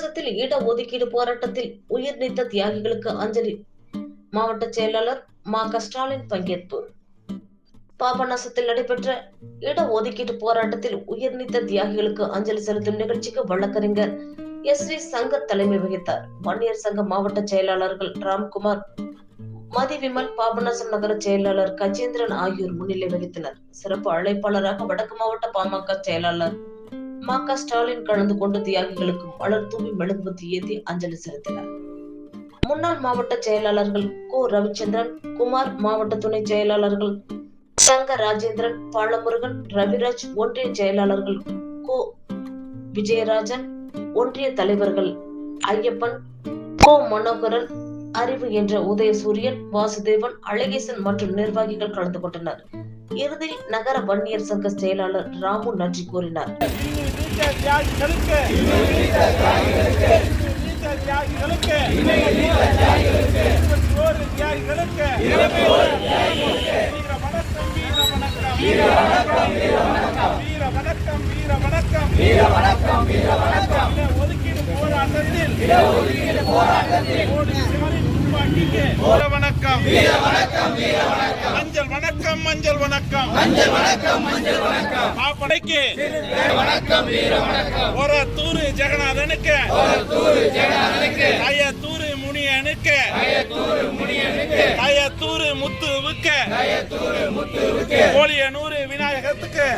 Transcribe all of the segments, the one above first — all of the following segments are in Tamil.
தமிழகத்தில் இட ஒதுக்கீடு போராட்டத்தில் உயிர் நீத்த தியாகிகளுக்கு அஞ்சலி. மாவட்ட செயலாளர் மா க ஸ்டாலின் பங்கேற்பு. பாபநாசத்தில் நடைபெற்ற இட ஒதுக்கீட்டு போராட்டத்தில் உயிர் நீத்த தியாகிகளுக்கு அஞ்சலி செலுத்தும் நிகழ்ச்சிக்கு வழக்கறிஞர் எஸ் வி சங்கர் தலைமை வகித்தார். வன்னியர் சங்க மாவட்ட செயலாளர்கள் ராம்குமார் மதி விமல் பாபநாசம் நகர செயலாளர் கஜேந்திரன் ஆகியோர் முன்னிலை வகித்தனர். சிறப்பு அழைப்பாளராக வடக்கு மாவட்ட பாமக செயலாளர் மா க ஸ்டாலின் கலந்து கொண்டு தியாகிகளுக்கு மலர் தூவி மெழுகுவத்தி ஏந்தி அஞ்சலி செலுத்தினார். முன்னாள் மாவட்ட செயலாளர்கள் கோ ரவிச்சந்திரன் குமார் மாவட்ட துணை செயலாளர்கள் சங்க ராஜேந்திரன் பாலமுருகன் ரவிராஜ் ஒன்றிய செயலாளர்கள் கோ விஜயராஜன் ஒன்றிய தலைவர்கள் ஐயப்பன் கோ மனோகரன் அறிவு என்ற உதயசூரியன் வாசுதேவன் அழகேசன் மற்றும் நிர்வாகிகள் கலந்து கொண்டனர். இறுதியில் நகர வன்னியர் சங்க செயலாளர் ராமு நன்றி கூறினார். வீர வணக்கம் வீர வணக்கம். வீர வணக்கம் வீர வணக்கம். வீர வணக்கம் வீர வணக்கம் ஒதுக்கீடு போராட்டத்தில் ஒதுக்கீடு போராட்டத்தில் துப்பாக்கிக்கு வீர வணக்கம். வீர வணக்கம் வீர வணக்கம். மஞ்சள் வணக்கம் மஞ்சள் வணக்கம். மஞ்சள் வணக்கம் மஞ்சள் வணக்கம். மாப்படைக்கு. ஒரத்தூரு ஜெகநாதனுக்கு. ஒரத்தூரு ஜெகநாதனுக்கு. அயத்தூரு முனியனுக்கு. அயத்தூரு முனியனுக்கு. அயத்தூரு முத்துவுக்கு. அயத்தூரு முத்துவுக்கு. விநாயகத்துக்கு கோலியனூரு விநாயகத்துக்கு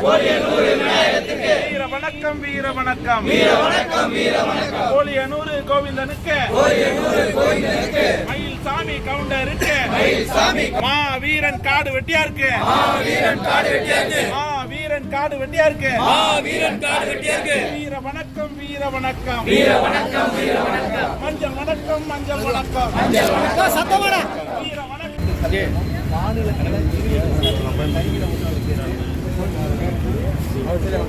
வீர வணக்கம் வீர வணக்கம் வீர வணக்கம் வீர வணக்கம் கோலியனூரு கோவிந்தனுக்கு. கோலியனூரு கோவிந்தனுக்கு மயில் சாமி கவுண்டருக்கு. மயில் சாமி மா வீரன் காடு வெட்டியாருக்கு. மா வீரன் காடு வெட்டியாருக்கு. மா வீரன் காடு வெட்டியாருக்கு ஆ வீரன் காடு வெட்டியாருக்கு வீர வணக்கம் வீர வணக்கம் வீர வணக்கம் வீர வணக்கம் மஞ்சள் வணக்கம் மஞ்சள் வணக்கம். மஞ்சள் வணக்கம் சத்தமான வீர வணக்கம் 还有这两